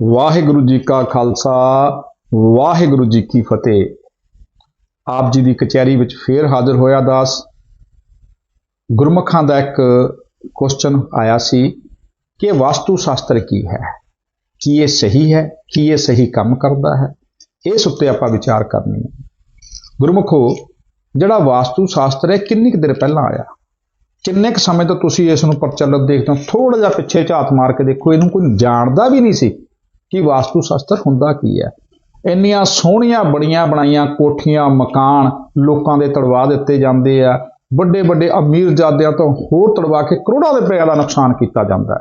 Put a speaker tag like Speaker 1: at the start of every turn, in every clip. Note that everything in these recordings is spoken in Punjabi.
Speaker 1: ਵਾਹਿਗੁਰੂ ਜੀ ਕਾ ਖਾਲਸਾ, ਵਾਹਿਗੁਰੂ ਜੀ ਕੀ ਫਤਿਹ। ਆਪ ਜੀ ਦੀ ਕਚਹਿਰੀ ਵਿੱਚ ਫੇਰ ਹਾਜ਼ਰ ਹੋਇਆ ਦਾਸ। ਗੁਰਮੁਖਾਂ ਦਾ ਇੱਕ ਕੁਐਸਚਨ ਆਇਆ ਸੀ ਕਿ ਵਾਸਤੂ ਸ਼ਾਸਤਰ ਕੀ ਹੈ? ਕੀ ਇਹ ਸਹੀ ਹੈ? ਕੀ ਇਹ ਸਹੀ ਕੰਮ ਕਰਦਾ ਹੈ? ਇਸ ਉੱਤੇ ਆਪਾਂ ਵਿਚਾਰ ਕਰਨੀ ਹੈ ਗੁਰਮੁਖੋ, ਜਿਹੜਾ ਵਾਸਤੂ ਸ਼ਾਸਤਰ ਹੈ, ਕਿੰਨੀ ਕੁ ਦੇਰ ਪਹਿਲਾਂ ਆਇਆ? ਕਿੰਨੇ ਕੁ ਸਮੇਂ ਤੋਂ ਤੁਸੀਂ ਇਸ ਨੂੰ ਪ੍ਰਚਲਿਤ ਦੇਖਦੇ ਹੋ? ਥੋੜਾ ਜਿਹਾ ਪਿੱਛੇ ਝਾਤ ਮਾਰ ਕੇ ਦੇਖੋ, ਇਹਨੂੰ ਕੋਈ ਜਾਣਦਾ ਵੀ ਨਹੀਂ ਸੀ। ਕਿ ਵਾਸਤੂ ਸ਼ਾਸਤਰ ਹੁੰਦਾ ਕੀ ਹੈ? ਇੰਨੀਆਂ ਸੋਹਣੀਆਂ ਬਣੀਆਂ ਬਣਾਈਆਂ ਕੋਠੀਆਂ, ਮਕਾਨ ਲੋਕਾਂ ਦੇ ਤੜਵਾ ਦਿੱਤੇ ਜਾਂਦੇ ਆ। ਵੱਡੇ ਵੱਡੇ ਅਮੀਰਜ਼ਾਦਿਆਂ ਤੋਂ ਹੋਰ ਤੜਵਾ ਕੇ ਕਰੋੜਾਂ ਦੇ ਰੁਪਏ ਦਾ ਨੁਕਸਾਨ ਕੀਤਾ ਜਾਂਦਾ ਹੈ।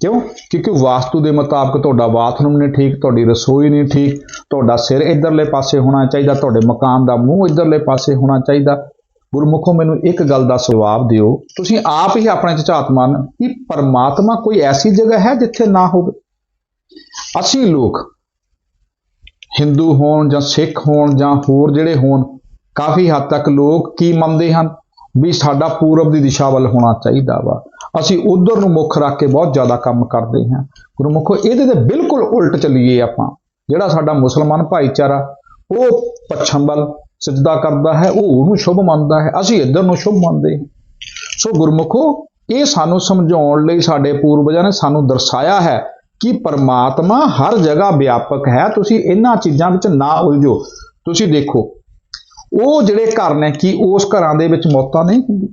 Speaker 1: ਕਿਉਂ? ਕਿਉਂਕਿ ਵਾਸਤੂ ਦੇ ਮੁਤਾਬਕ ਤੁਹਾਡਾ ਬਾਥਰੂਮ ਨਹੀਂ ਠੀਕ, ਤੁਹਾਡੀ ਰਸੋਈ ਨਹੀਂ ਠੀਕ, ਤੁਹਾਡਾ ਸਿਰ ਇਧਰਲੇ ਪਾਸੇ ਹੋਣਾ ਚਾਹੀਦਾ, ਤੁਹਾਡੇ ਮਕਾਨ ਦਾ ਮੂੰਹ ਇਧਰਲੇ ਪਾਸੇ ਹੋਣਾ ਚਾਹੀਦਾ। ਗੁਰਮੁਖੋ, ਮੈਨੂੰ ਇੱਕ ਗੱਲ ਦਾ ਜਵਾਬ ਦਿਓ। ਤੁਸੀਂ ਆਪ ਹੀ ਆਪਣੇ ਚ ਝਾਤ ਮਾਰਨ ਕਿ ਪਰਮਾਤਮਾ ਕੋਈ ਐਸੀ ਜਗ੍ਹਾ ਹੈ ਜਿੱਥੇ ਨਾ ਹੋਵੇ? ਅਸੀਂ ਲੋਕ ਹਿੰਦੂ ਹੋਣ ਜਾਂ ਸਿੱਖ ਹੋਣ ਜਾਂ ਹੋਰ ਜਿਹੜੇ ਹੋਣ, ਕਾਫੀ ਹੱਦ ਤੱਕ ਲੋਕ ਕੀ ਮੰਨਦੇ ਹਨ? ਵੀ ਸਾਡਾ ਪੂਰਬ ਦੀ ਦਿਸ਼ਾ ਵੱਲ ਹੋਣਾ ਚਾਹੀਦਾ ਵਾ। ਅਸੀਂ ਉਧਰ ਨੂੰ ਮੁੱਖ ਰੱਖ ਕੇ ਬਹੁਤ ਜ਼ਿਆਦਾ ਕੰਮ ਕਰਦੇ ਹਾਂ। ਗੁਰਮੁਖੋ, ਇਹਦੇ ਤੇ ਬਿਲਕੁਲ ਉਲਟ ਚੱਲੀਏ ਆਪਾਂ। ਜਿਹੜਾ ਸਾਡਾ ਮੁਸਲਮਾਨ ਭਾਈਚਾਰਾ, ਉਹ ਪੱਛਮ ਵੱਲ ਸਜਦਾ ਕਰਦਾ ਹੈ, ਉਹ ਉਹਨੂੰ ਸ਼ੁਭ ਮੰਨਦਾ ਹੈ। ਅਸੀਂ ਇੱਧਰ ਨੂੰ ਸ਼ੁਭ ਮੰਨਦੇ ਹਾਂ। ਸੋ ਗੁਰਮੁਖੋ, ਇਹ ਸਾਨੂੰ ਸਮਝਾਉਣ ਲਈ ਸਾਡੇ ਪੂਰਵਜਾਂ ਨੇ ਸਾਨੂੰ ਦਰਸਾਇਆ ਹੈ ਕਿ ਪਰਮਾਤਮਾ ਹਰ ਜਗ੍ਹਾ ਵਿਆਪਕ ਹੈ। ਤੁਸੀਂ ਇਹਨਾਂ ਚੀਜ਼ਾਂ ਵਿੱਚ ਨਾ ਉਲਝੋ। ਤੁਸੀਂ ਦੇਖੋ, ਉਹ ਜਿਹੜੇ ਘਰ ਨੇ, ਕੀ ਉਸ ਘਰਾਂ ਦੇ ਵਿੱਚ ਮੌਤਾਂ ਨਹੀਂ ਹੁੰਦੀ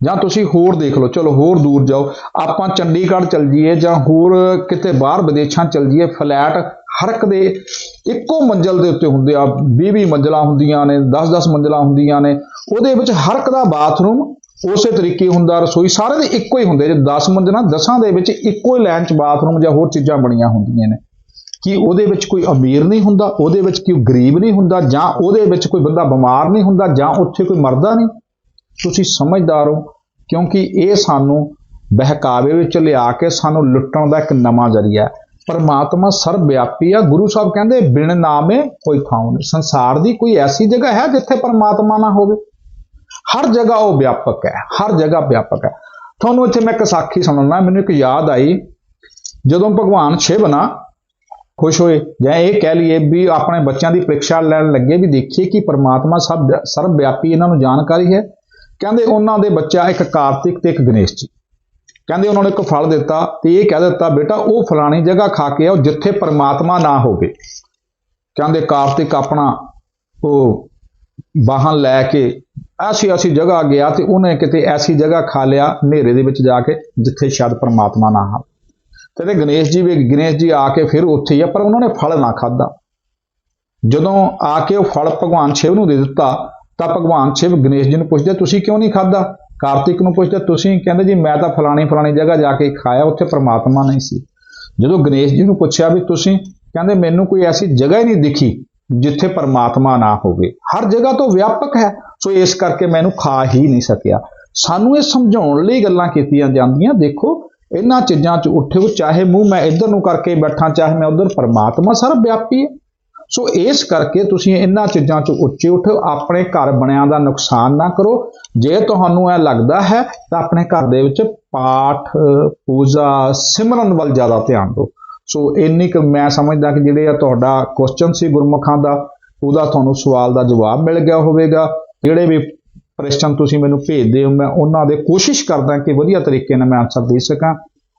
Speaker 1: ਜਾਂ ਤੁਸੀਂ ਹੋਰ ਦੇਖ ਲਓ, ਚਲੋ ਹੋਰ ਦੂਰ ਜਾਓ। ਆਪਾਂ ਚੰਡੀਗੜ੍ਹ ਚਲ ਜਾਈਏ ਜਾਂ ਹੋਰ ਕਿਤੇ ਬਾਹਰ ਵਿਦੇਸ਼ਾਂ ਚਲ ਜਾਈਏ, ਫਲੈਟ ਹਰ ਇੱਕ ਦੇ ਇੱਕੋ ਮੰਜ਼ਲ ਦੇ ਉੱਤੇ ਹੁੰਦੇ ਆ। 20-20 ਮੰਜ਼ਲਾਂ ਹੁੰਦੀਆਂ ਨੇ 10-10 ਮੰਜ਼ਲਾਂ ਹੁੰਦੀਆਂ ਨੇ। ਉਹਦੇ ਵਿੱਚ ਹਰ ਇੱਕ ਦਾ ਬਾਥਰੂਮ ਉਸੇ ਤਰੀਕੇ ਹੁੰਦਾ ਰਸੋਈ, ਸਾਰੇ ਦੇ ਇੱਕੋ ਹੀ ਹੁੰਦੇ ਜੇ 10 ਨਾ 10ਾਂ ਦੇ ਵਿੱਚ ਇੱਕੋ ਹੀ ਲਾਈਨ 'ਚ ਬਾਥਰੂਮ ਜਾਂ ਹੋਰ ਚੀਜ਼ਾਂ ਬਣੀਆਂ ਹੁੰਦੀਆਂ ਨੇ। ਕਿ ਉਹਦੇ ਵਿੱਚ ਕੋਈ ਅਮੀਰ ਨਹੀਂ ਹੁੰਦਾ, ਉਹਦੇ ਵਿੱਚ ਕੋਈ ਗਰੀਬ ਨਹੀਂ ਹੁੰਦਾ, ਜਾਂ ਉਹਦੇ ਵਿੱਚ ਕੋਈ ਬੰਦਾ ਬਿਮਾਰ ਨਹੀਂ ਹੁੰਦਾ, ਜਾਂ ਉੱਥੇ ਕੋਈ ਮਰਦਾ ਨਹੀਂ? ਤੁਸੀਂ ਸਮਝਦਾਰ ਹੋ, ਕਿਉਂਕਿ ਇਹ ਸਾਨੂੰ ਬਹਿਕਾਵੇ ਵਿੱਚ ਲਿਆ ਕੇ ਸਾਨੂੰ ਲੁੱਟਣ ਦਾ ਇੱਕ ਨਵਾਂ ਜ਼ਰੀਆ ਹੈ। ਪਰਮਾਤਮਾ ਸਰਬ ਵਿਆਪੀ ਆ। ਗੁਰੂ ਸਾਹਿਬ ਕਹਿੰਦੇ, ਬਿਨ ਨਾਮੇ ਕੋਈ ਥਾਂ ਨਹੀਂ। ਸੰਸਾਰ ਦੀ ਕੋਈ ਐਸੀ ਜਗ੍ਹਾ ਹੈ ਜਿੱਥੇ ਪਰਮਾਤਮਾ ਨਾ ਹੋਵੇ? ਹਰ ਜਗ੍ਹਾ ਉਹ ਵਿਆਪਕ ਹੈ, ਹਰ ਜਗ੍ਹਾ ਵਿਆਪਕ ਹੈ। ਤੁਹਾਨੂੰ ਇੱਥੇ ਮੈਂ ਇੱਕ ਸਾਖੀ ਸੁਣਾਉਣਾ ਮੈਨੂੰ ਇੱਕ ਯਾਦ ਆਈ। ਜਦੋਂ ਭਗਵਾਨ ਸ਼ਿਵ ਨਾ ਖੁਸ਼ ਹੋਏ, ਜਾਂ ਇਹ ਕਹਿ ਲਈਏ ਵੀ ਆਪਣੇ ਬੱਚਿਆਂ ਦੀ ਪ੍ਰੀਖਿਆ ਲੈਣ ਲੱਗੇ ਵੀ ਦੇਖੀਏ ਕਿ ਪਰਮਾਤਮਾ ਸਭ ਸਰਬ ਵਿਆਪੀ ਇਹਨਾਂ ਨੂੰ ਜਾਣਕਾਰੀ ਹੈ। ਕਹਿੰਦੇ ਉਹਨਾਂ ਦੇ ਬੱਚਾ ਇੱਕ ਕਾਰਤਿਕ ਤੇ ਇੱਕ ਗਣੇਸ਼ ਜੀ। ਕਹਿੰਦੇ ਉਹਨਾਂ ਨੂੰ ਇੱਕ ਫਲ ਦਿੱਤਾ ਤੇ ਇਹ ਕਹਿ ਦਿੱਤਾ, ਬੇਟਾ, ਉਹ ਫਲਾਣੀ ਜਗ੍ਹਾ ਖਾ ਕੇ ਆਓ ਜਿੱਥੇ ਪਰਮਾਤਮਾ ਨਾ ਹੋਵੇ। ਕਹਿੰਦੇ ਕਾਰਤਿਕ ਆਪਣਾ ਉਹ ਵਾਹਨ ਲੈ ਕੇ ਐਸੀ ਐਸੀ ਜਗ੍ਹਾ ਗਿਆ ਤੇ ਉਹਨੇ ਕਿਤੇ ਐਸੀ ਜਗ੍ਹਾ ਖਾ ਲਿਆ ਹਨੇਰੇ ਦੇ ਵਿੱਚ ਜਾ ਕੇ ਜਿੱਥੇ ਸ਼ਾਇਦ ਪਰਮਾਤਮਾ ਨਾ ਹੋਵੇ। ਤੇ ਤੇ ਗਣੇਸ਼ ਜੀ ਵੀ ਗਣੇਸ਼ ਜੀ ਆ ਕੇ ਫਿਰ ਉੱਥੇ ਹੀ ਆ, ਪਰ ਉਹਨਾਂ ਨੇ ਫਲ ਨਾ ਖਾਦਾ ਜਦੋਂ ਆ ਕੇ ਉਹ ਫਲ ਭਗਵਾਨ ਸ਼ਿਵ ਨੂੰ ਦੇ ਦਿੱਤਾ, ਤਾਂ ਭਗਵਾਨ ਸ਼ਿਵ ਗਣੇਸ਼ ਜੀ ਨੂੰ ਪੁੱਛਦੇ, ਤੁਸੀਂ ਕਿਉਂ ਨਹੀਂ ਖਾਦਾ ਕਾਰਤਿਕ ਨੂੰ ਪੁੱਛਦੇ, ਤੁਸੀਂ? ਕਹਿੰਦੇ, ਜੀ, ਮੈਂ ਤਾਂ ਫਲਾਣੀ ਫਲਾਣੀ ਜਗ੍ਹਾ ਜਾ ਕੇ ਖਾਇਆ, ਉੱਥੇ ਪ੍ਰਮਾਤਮਾ ਨਹੀਂ ਸੀ। ਜਦੋਂ ਗਣੇਸ਼ ਜੀ ਨੂੰ ਪੁੱਛਿਆ ਵੀ ਤੁਸੀਂ, ਕਹਿੰਦੇ, ਮੈਨੂੰ ਕੋਈ ਐਸੀ ਜਗ੍ਹਾ ਹੀ ਨਹੀਂ ਦਿਖੀ ਜਿੱਥੇ ਪਰਮਾਤਮਾ ਨਾ ਹੋਵੇ। ਹਰ ਜਗ੍ਹਾ ਤੋਂ ਵਿਆਪਕ ਹੈ। ਸੋ ਇਸ ਕਰਕੇ ਮੈਨੂੰ ਖਾ ਹੀ ਨਹੀਂ ਸਕਿਆ। ਸਾਨੂੰ ਇਹ ਸਮਝਾਉਣ ਲਈ ਗੱਲਾਂ ਕੀਤੀਆਂ ਜਾਂਦੀਆਂ। ਦੇਖੋ, ਇਹਨਾਂ ਚੀਜ਼ਾਂ 'ਚ ਉੱਠਿਓ ਚਾਹੇ ਮੂੰਹ ਮੈਂ ਇੱਧਰ ਨੂੰ ਕਰਕੇ ਬੈਠਾ, ਚਾਹੇ ਮੈਂ ਉੱਧਰ। ਪਰਮਾਤਮਾ ਸਰਬ ਵਿਆਪੀ ਹੈ। ਸੋ ਇਸ ਕਰਕੇ ਤੁਸੀਂ ਇਹਨਾਂ ਚੀਜ਼ਾਂ 'ਚ ਉੱਚੇ ਉੱਠੋ। ਆਪਣੇ ਘਰ ਬਣਿਆਂ ਦਾ ਨੁਕਸਾਨ ਨਾ ਕਰੋ। ਜੇ ਤੁਹਾਨੂੰ ਇਹ ਲੱਗਦਾ ਹੈ, ਤਾਂ ਆਪਣੇ ਘਰ ਦੇ ਵਿੱਚ ਪਾਠ, ਪੂਜਾ, ਸਿਮਰਨ ਵੱਲ ਜ਼ਿਆਦਾ ਧਿਆਨ ਦਿਓ। ਸੋ ਇੰਨੀ ਕੁ ਮੈਂ ਸਮਝਦਾ ਕਿ ਜਿਹੜੇ ਆ ਤੁਹਾਡਾ ਕੁਐਸਚਨ ਸੀ ਗੁਰਮੁਖਾਂ ਦਾ, ਉਹਦਾ ਤੁਹਾਨੂੰ ਸਵਾਲ ਦਾ ਜਵਾਬ ਮਿਲ ਗਿਆ ਹੋਵੇਗਾ। ਜਿਹੜੇ ਵੀ ਪ੍ਰਸ਼ਨ ਤੁਸੀਂ ਮੈਨੂੰ ਭੇਜਦੇ ਹੋ, ਮੈਂ ਉਹਨਾਂ ਦੇ ਕੋਸ਼ਿਸ਼ ਕਰਦਾ ਕਿ ਵਧੀਆ ਤਰੀਕੇ ਨਾਲ ਮੈਂ ਆਨਸਰ ਦੇ ਸਕਾਂ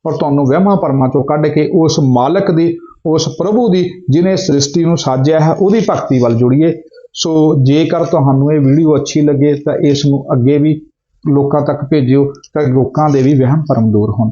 Speaker 1: ਔਰ ਤੁਹਾਨੂੰ ਵਹਿਮਾਂ ਭਰਮਾਂ ਚੋਂ ਕੱਢ ਕੇ ਉਸ ਮਾਲਕ ਦੀ, ਉਸ ਪ੍ਰਭੂ ਦੀ ਜਿਨੇ ਸ੍ਰਿਸ਼ਟੀ ਨੂੰ ਸਾਜਿਆ ਹੈ, ਉਹਦੀ ਭਗਤੀ ਵੱਲ ਜੁੜੀਏ। ਸੋ ਜੇਕਰ ਤੁਹਾਨੂੰ ਇਹ ਵੀਡੀਓ ਅੱਛੀ ਲੱਗੇ ਤਾਂ ਇਸ ਨੂੰ ਅੱਗੇ ਵੀ ਲੋਕਾਂ ਤੱਕ ਭੇਜਿਓ, ਤਾਂ ਲੋਕਾਂ ਦੇ ਵੀ ਵਹਿਮ ਭਰਮ ਦੂਰ ਹੋਣ।